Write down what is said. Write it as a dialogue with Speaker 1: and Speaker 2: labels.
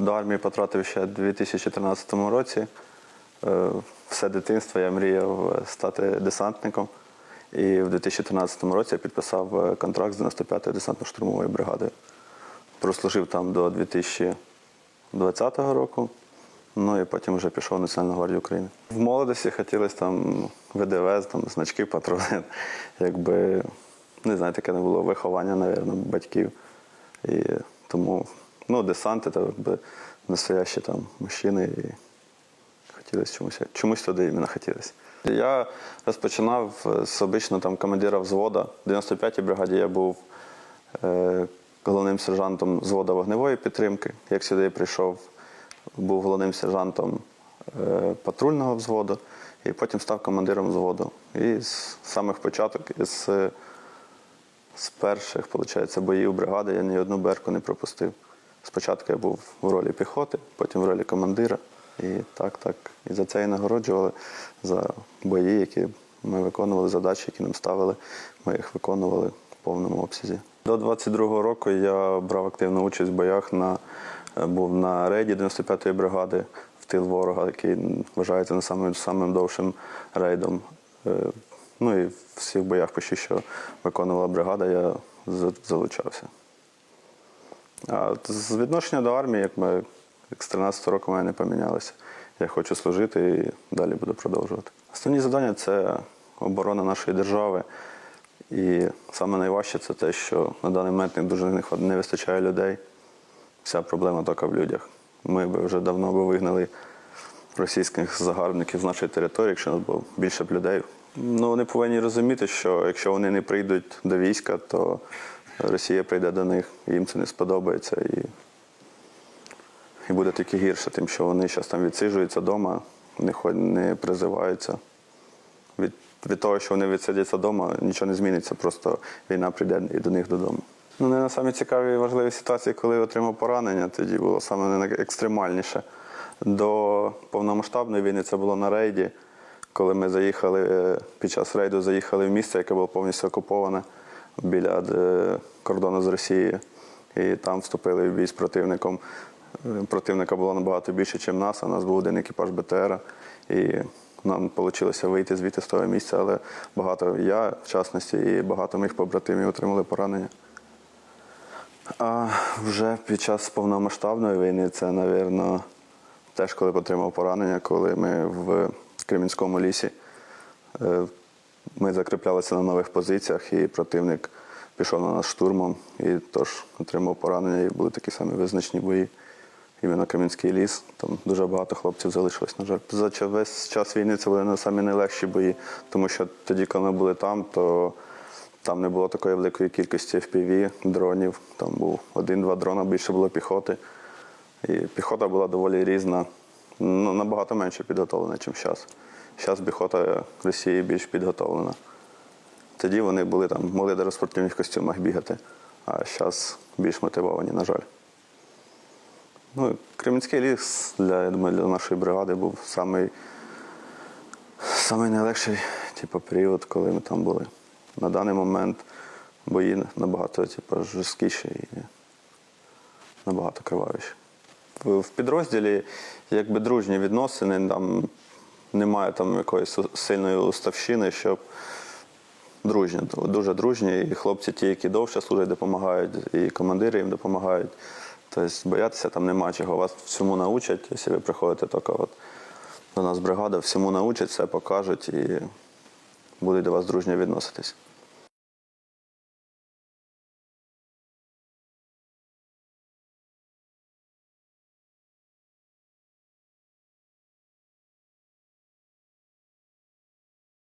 Speaker 1: до армії потрапив ще у 2013 році. Е, Все дитинство я мріяв е, стати десантником. І в 2013 році я підписав е, контракт з 95-ї десантно-штурмовою бригадою. Прослужив там до 2020 року. Ну і потім вже пішов в Національну гвардію України. В молодості хотілося там ВДВ, там, значки, патрони. Якби, не знаю, таке не було виховання, мабуть, батьків. І тому ну, десанти, це настоящі там мужчини. І хотілося чомусь, чомусь туди іменно хотілося. Я розпочинав з обично там командира взвода. В 95-й бригаді я був е, головним сержантом взвода вогневої підтримки. Як сюди прийшов, був головним сержантом е, патрульного взводу і потім став командиром взводу. І з самих початок, е, з перших, виходить, боїв бригади я ні одну берку не пропустив. Спочатку я був в ролі піхоти, потім в ролі командира. І так, так. І за це і нагороджували за бої, які ми виконували, задачі, які нам ставили. Ми їх виконували в повному обсязі. До 22-го року я брав активну участь в боях на був на рейді 95-ї бригади в тил ворога, який вважається не самим, самим довшим рейдом. Е, Ну і в всіх боях, почти що виконувала бригада, я залучався. З відношення до армії, як ми як з 13 року мене не помінялося. Я хочу служити і далі буду продовжувати. Основні завдання це оборона нашої держави. І саме найважче це те, що на даний момент дуже не вистачає людей. Вся проблема тільки в людях. Ми б вже давно би вигнали російських загарбників з нашої території, якщо нас було більше б людей. Ну, вони повинні розуміти, що якщо вони не прийдуть до війська, то Росія прийде до них, їм це не сподобається. І, і буде тільки гірше, тим, що вони зараз там відсиджуються вдома, не, не призиваються. Від, від того, що вони відсидяться вдома, нічого не зміниться, просто війна прийде і до них додому. Ну, не на самі цікаві і важливі ситуації, коли я отримав поранення, тоді було саме найекстремальніше. До повномасштабної війни це було на рейді, коли ми заїхали е, під час рейду заїхали в місце, яке було повністю окуповане біля е, кордону з Росією. І там вступили в бій з противником. Е, Противника було набагато більше, ніж нас, у нас був один екіпаж БТР. І нам вийшло вийти звідти з того місця, але багато я, в частності, і багато моїх побратимів отримали поранення. А вже під час повномасштабної війни це, напевно, теж коли отримав поранення, коли ми в Кремінському лісі е, ми закріплялися на нових позиціях, і противник пішов на нас штурмом, і тож отримав поранення, і були такі самі визначні бої. Іменно Кам'янський ліс, там дуже багато хлопців залишилось, на жаль. За весь час війни це були самі найлегші бої, тому що тоді, коли ми були там, то там не було такої великої кількості FPV, дронів. Там був один-два дрона, більше було піхоти. І піхота була доволі різна, набагато менше підготовлена, ніж зараз. Зараз піхота Росії більш підготовлена. Тоді вони були там, могли до спортивних костюмах бігати, а зараз більш мотивовані, на жаль. Ну, Кремінський ліс для, я думаю, для нашої бригади був самий, самий найлегший типу, період, коли ми там були. На даний момент бої набагато типу, жорсткіші і набагато кривавіші. В, підрозділі якби дружні відносини, там немає там якоїсь сильної уставщини, щоб дружні, дуже дружні. І хлопці, ті, які довше служать, допомагають, і командири їм допомагають. Тобто боятися там нема чого. Вас всьому научать, якщо ви приходите тільки от до нас бригада, всьому научать, все покажуть і будуть до вас дружньо відноситись.